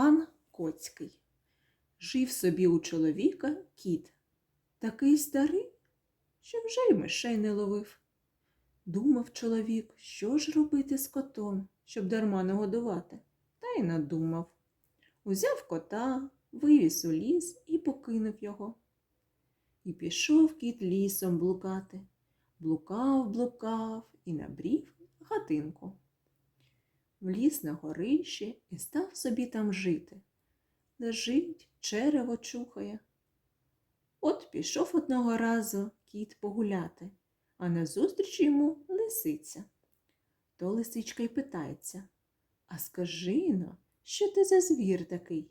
Пан Коцький. Жив собі у чоловіка кіт, такий старий, що вже й мишей не ловив. Думав чоловік, що ж робити з котом, щоб дарма не годувати, та й надумав. Узяв кота, вивіз у ліс і покинув його. І пішов кіт лісом блукати. Блукав, блукав і набрів хатинку. Вліз на горище і став собі там жити. Лежить, черево чухає. От пішов одного разу кіт погуляти, а назустріч йому лисиця. То лисичка й питається А скажи но, що ти за звір такий?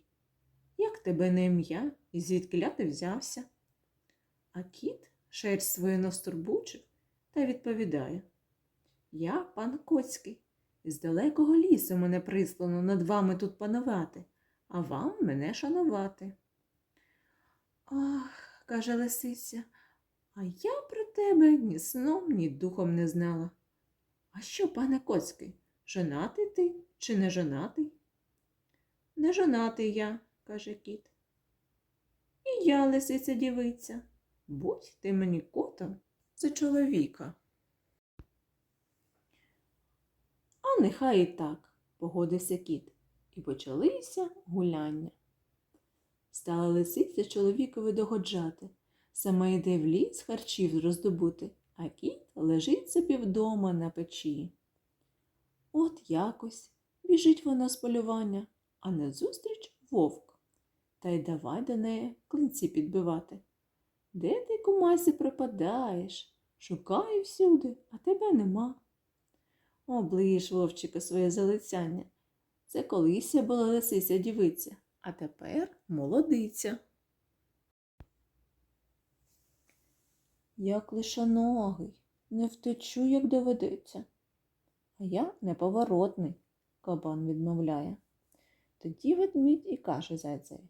Як тебе не ім'я і звідкиля ти взявся? А кіт шерсть свою настурбучив та відповідає Я пан Коцький, із далекого лісу мене прислано над вами тут панувати, а вам мене шанувати. Ах, каже лисиця, а я про тебе ні сном, ні духом не знала. А що, пане Коцький, женатий ти чи не женатий? Не жонатий я, каже кіт. І я, лисиця дівиця, будь ти мені котом за чоловіка. А нехай і так, погодився кіт, і почалися гуляння. Стала лисиця чоловікові догоджати, сама йде в ліс харчів роздобути, а кіт лежить собі вдома на печі. От якось біжить вона з полювання, а назустріч вовк. Та й давай до неї клинці підбивати. Де ти, кумасі, пропадаєш? Шукаю всюди, а тебе нема. Оближ, вовчика, своє залицяння. Це колись я була лисиця дівиця, а тепер молодиця. Як лишоногий, не втечу, як доведеться. А я неповоротний, кабан відмовляє. Тоді ведмідь і каже зайцеві.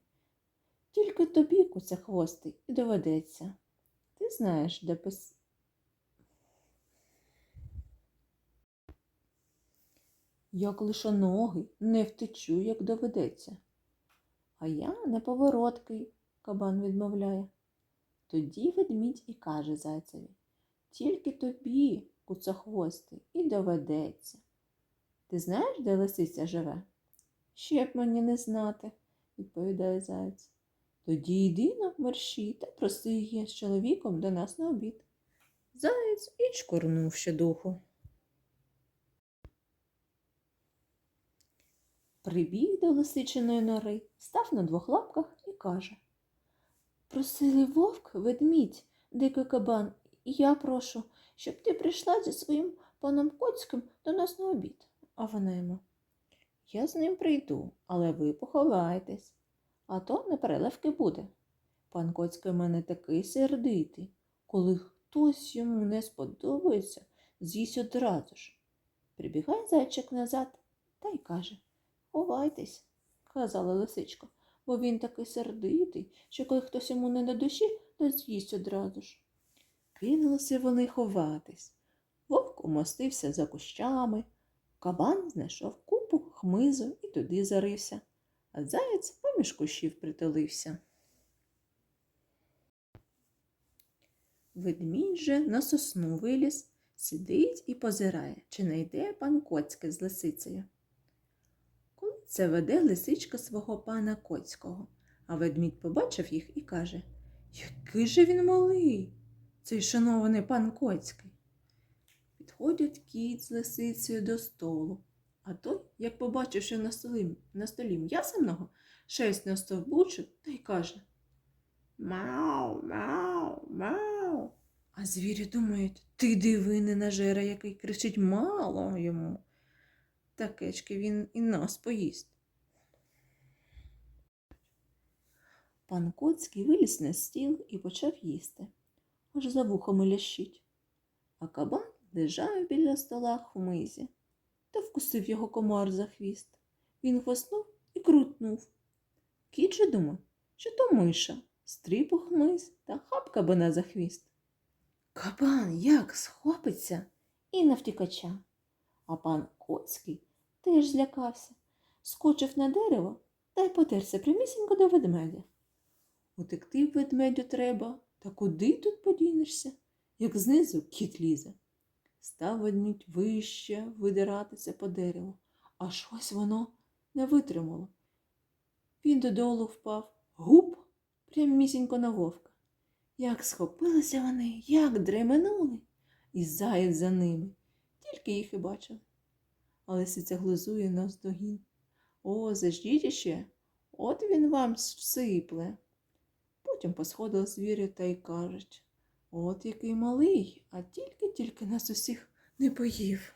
Тільки тобі, куцехвостий, і доведеться. Ти знаєш, де Як лишоногий, не втечу, як доведеться. А я неповороткий, кабан відмовляє. Тоді ведмідь і каже зайцеві. Тільки тобі, куцохвостий, і доведеться. Ти знаєш, де лисиця живе? Ще б мені не знати, відповідає заєць. Тоді йди на мерщій та проси її з чоловіком до нас на обід. Заєць і чкорнув ще духу. Прибіг до лисичиної нори, став на двох лапках і каже Просили вовк, ведмідь, дикий кабан, і я прошу, щоб ти прийшла зі своїм паном Коцьким до нас на обід. А вона йому. Я з ним прийду, але ви поховайтесь, а то непереливки буде. Пан Коцький мене такий сердитий, коли хтось йому не сподобається, з'їсть одразу ж. Прибігає зайчик назад та й каже Ховайтесь, казала лисичка, бо він такий сердитий, що коли хтось йому не на душі, то з'їсть одразу ж. Кинулися вони ховатись. Вовк умостився за кущами, кабан знайшов купу хмизу і туди зарився, а заєць поміж кущів притулився. Ведмідь же на сосну виліз, сидить і позирає, чи не йде пан Коцький з лисицею. Це веде лисичка свого пана Коцького, а ведмідь побачив їх і каже Який же він малий, цей шанований пан Коцький. Підходять кіт з лисицею до столу, а той, як побачив, що на столі, на столі м'ясаного, шерсть настовбучив та й каже Мау, мау, мау. А звірі думають, ти диви не нажера, який кричить мало йому. Такечки він і нас поїсть. Пан Коцький виліз на стіл і почав їсти, аж за вухами лящить. А кабан лежав біля стола хмизі та вкусив його комар за хвіст. Він хвостнув і крутнув. Кіт же думав, що то миша, стріп у хмиз та хап кабана за хвіст. Кабан як схопиться і навтікача. А пан Коцький теж злякався, скочив на дерево та й потерся прямісінько до ведмедя. Утекти ведмедю треба, та куди тут подінешся, як знизу кіт лізе. Став ведмідь вище видиратися по дереву, аж ось воно не витримало. Він додолу впав, гуп, прямісінько на вовка. Як схопилися вони, як дременули, і заєць за ними, тільки їх і бачили. А лисиця глузує навздогін. О, заждіть іще, от він вам всипле. Потім посходили звірі та й кажуть, от який малий, а тільки-тільки нас усіх не поїв.